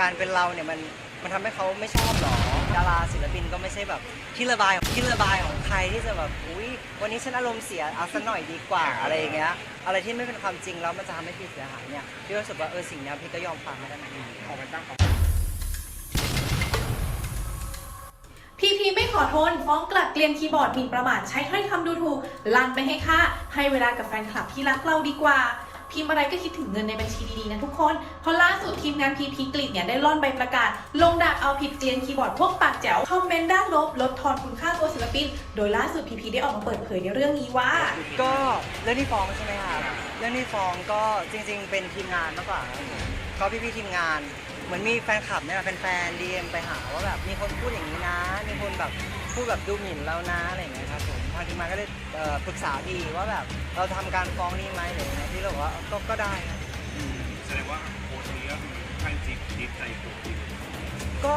การเป็นเราเนี่ยมันมันทำให้เขาไม่ชอบหรอดาราศิลปินก็ไม่ใช่แบบที่ระบายที่ระบายของใครที่จะแบบอุ้ยวันนี้ฉันอารมณ์เสียเอาสักหน่อยดีกว่าอะไรอย่างเงี้ยอะไรที่ไม่เป็นความจริงแล้วมันจะทำให้พี่เสียหายเนี่ยพี่รู้สึกว่าเออสิ่งเนี้ยพี่ก็ยอมฟังไม่ได้นะออกมาตั้งความพีพีไม่ขอทนฟ้องกลับเกลียนคีย์บอร์ดหมิ่นประมาทใช้ถ้อยคำดูถูกลั่นไปให้ค่าให้เวลากับแฟนคลับที่รักเราดีกว่า พิมพ์อะไรก็คิดถึงเงินในบัญชีดีๆนะทุกคนเพราะล่าสุดทีมงานพีพีกลิดเนี่ยได้ล่อนใบประกาศ ลงดาบเอาผิดเกลียนคีย์บอร์ดพวกปากแจ๋วคอมเมนต์ด้านลบลดทอนคุณค่าตัวศิลปิน โดยล่าสุดพีพีได้ออกมาเปิดเผยในเรื่องนี้ว่า ก็เรื่องที่ฟ้องใช่ไหมครับเรื่องที่ฟ้องก็จริง ๆ เป็นทีมงานมากกว่าครับผมก็พี่ๆทีมงาน เหมือนมีแฟนคลับเนี่ยแฟนดีเอ็มไปหาว่าแบบมีคนพูดอย่างนี้นะ มีคนแบบพูดแบบดูหมิ่นเรานะอะไรอย่างเงี้ย ครับผมทางทีมงานก็เลยเอ่อปรึกษาดีว่าแบบเราทำการฟ้องนี้ไหมหรือยังไงพี่ก็บอกว่าก็ก็ได้ครับแสดงว่าโพสต์นี้ก็คือทางจิตจิตใจตัวที่ก็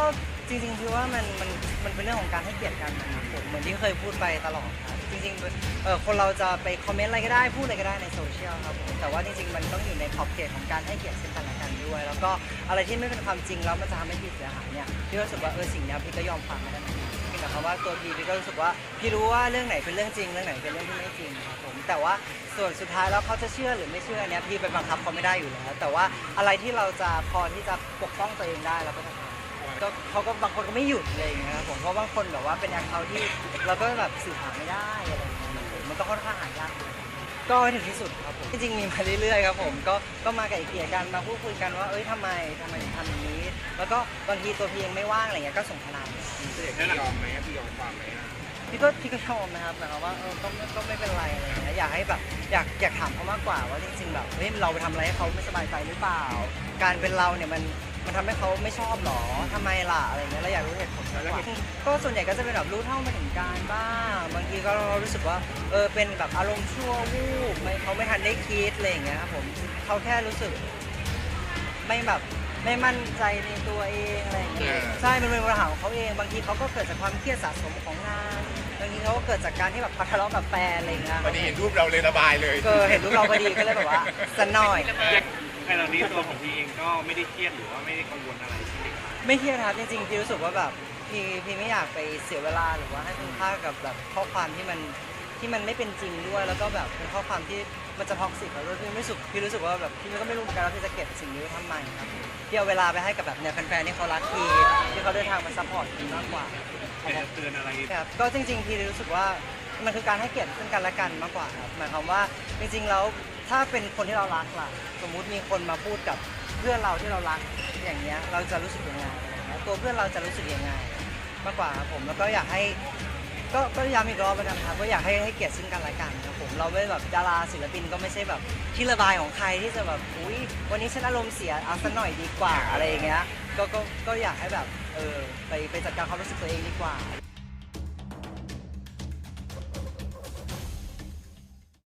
จริงๆคือว่ามันมันมันเป็นเรื่องของการให้เกียรติกันนะครับผมเหมือนที่เคยพูดไปตลอดครับจริงๆเออคนเราจะไปคอมเมนต์อะไรก็ได้พูดอะไรก็ได้ในโซเชียลครับผมแต่ว่าจริงๆมันต้องอยู่ในขอบเขตของการให้เกียรติซึ่งกันและกันด้วย แล้วก็อะไรที่ไม่เป็นความจริงแล้วมันจะทำให้พี่เสียหายเนี่ย พี่รู้สึกว่าเออสิ่งเนี้ยพี่ก็ยอมฟังม่ได้นะพี่แต่คำว่าตัวพี่พี่ก็รู้สึกว่าพี่รู้ว่าเรื่องไหนเป็นเรื่องจริง เรื่องไหนเป็นเรื่องที่ไม่จริงครับผมแต่ว่าส่วนสุดท้ายแล้วเขาจะเชื่อหรือไม่เชื่อเนี่ยพี่ไปบังคับเขาไม่ได้อยู่แล้วแต่ว่าอะไรที่เราจะพอที่จะปกป้องตัวเองได้เราก็จะทำ ก็เขาก็บางคนก็ไม่หยุดอะไรอย่างเงี้ยครับผมเพราะบางคนแบบว่าเป็นแอคเคาท์ที่เราก็แบบสื่อหาไม่ได้อะไรอย่างเงี้ยมมันก็ค่อนข้างหายาก ก็ให้ถึงที่สุดครับผมจริงๆมีมาเรื่อยๆครับผมก็ก็มาไก่เกลี่ยกันมาพูดคุยกันว่าเอ้ยทำไมทำไมถึงทำอย่างนี้ แล้วก็บางทีตัวพี่เองไม่ว่างอะไรเงี้ยก็ส่งทนายพี่ยอมไหมพี่ยอมความไหมอะพี่ก็พี่ก็ชมนะครับหมายความว่าเออก็ไม่ก็ไม่เป็นไรอะไรอย่างเงี้ยอยากให้แบบอยากอยากถามเขามากกว่าว่าจริงๆแบบเฮ้ยเราไปทำอะไรให้เขาไม่สบายใจหรือเปล่า การเป็นเราเนี่ยมัน มันทำให้เขาไม่ชอบหรอทำไมล่ะอะไรอย่างเงี้ยเราอยากรู้เหตุผลมากกว่าก็ส่วนใหญ่ก็จะเป็นแบบรู้เท่าไม่ถึงการบ้างบางทีก็เรารู้สึกว่าเออเป็นแบบอารมณ์ชั่ววูบไม่เขาไม่ทันได้คิดอะไรอย่างเงี้ยครับผมเขาแค่รู้สึก ไม่แบบไม่มั่นใจในตัวเองอะไรอย่างเงี้ยใช่มันเป็นปัญหาของเขาเองบางทีเขาก็เกิดจากความเครียดสะสมของงานบางทีเขาก็เกิดจากการที่แบบเขาทะเลาะกับแฟนอะไรอย่างเงี้ยวันนี้เห็นรูปเราเลยระบายเลย ก็เห็นรูปเราพอดีก็เลยแบบว่าสนหน่อย ในตอนนี้ตัวของพี่เองก็ไม่ได้เครียดหรือว่าไม่ได้กังวลอะไรใช่ไหมครับไม่เครียดครับจริงๆพี่รู้สึกว่าแบบพี่พี่ไม่อยากไปเสียเวลาหรือว่าให้คุณค่ากับแบบข้อความที่มันที่มันไม่เป็นจริงด้วย แล้วก็แบบเป็นข้อความที่มันจะท็อกซิกแล้วด้วยพี่ไม่รู้สึกพี่รู้สึกว่าแบบพี่ก็ไม่รู้เหมือนกันว่าพี่จะเก็บสิ่งนี้ไว้ทำไมครับพี่เอาเวลาไปให้กับแบบเนี่ยแฟนๆที่เขารักพี่ที่เขาเดินทางมาซัพพอร์ตพี่มากกว่า อยากจะเตือนอะไรครับก็จริงๆพี่รู้สึกว่ามันคือการให้เกียรติซึ่งกันและกันมากกว่าครับหมายความว่าจริงๆแล้ว ถ้าเป็นคนที่เรารักล่ะ สมมุติมีคนมาพูดกับเพื่อนเราที่เรารักอย่างเงี้ย เราจะรู้สึกยังไงไรตัวเพื่อนเราจะรู้สึกยังไงมากกว่าครับผมแล้วก็อยากให้ก็ก็ย้ำอีกรอบนะครับว่าอยากให้ให้เกียรติซึ่งกันและกันครับผมเราไม่แบบดาราศิลปินก็ไม่ใช่แบบที่ระบายของใครที่จะแบบอุ้ยวันนี้ฉันอารมณ์เสียเอาสักหน่อยดีกว่าอะไรอย่างเงี้ยก็ก็ก็อยากให้แบบเออไปไปจัดการความรู้สึกตัวเองดีกว่า